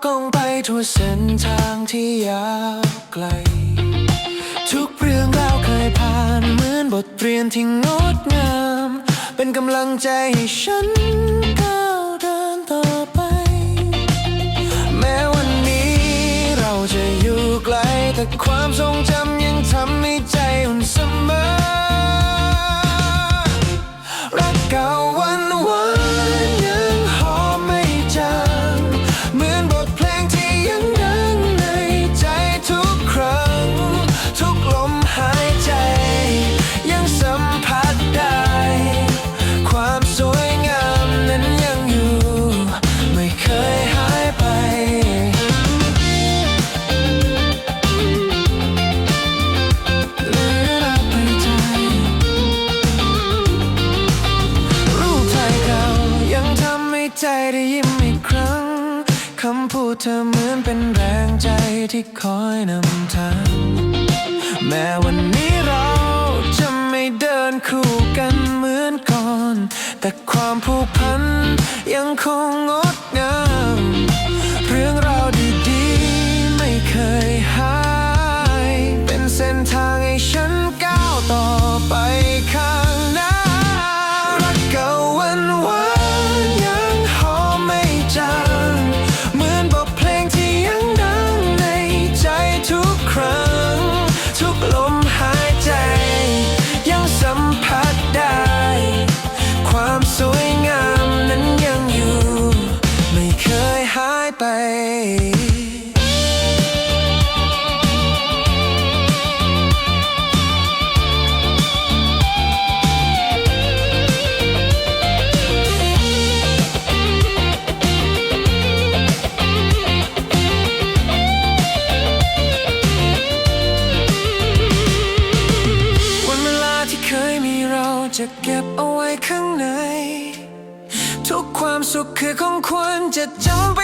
ว่าเส้นทางที่ยาวไกล ทุกเรื่องราวเคยผ่านเหมือนบทเรียนที่งดงาม เป็นกำลังใจให้ฉันก้าวเดินต่อไป แม้วันนี้เราจะอยู่ไกล แต่ความทรงจำยังทำให้ใจอุ่นเสมอ ใจได้ยิ้มอีกครั้ง คำพูดเธอเหมือนเป็นแรงใจที่คอยนำทาง แม้วันนี้เราจะไม่เดินคู่กันเหมือนก่อน แต่ความผูกพันยังคงงด ยมีเราจะเก็บเอาไว้ข้างใน ทุกความสุขคือของควรจะจำไป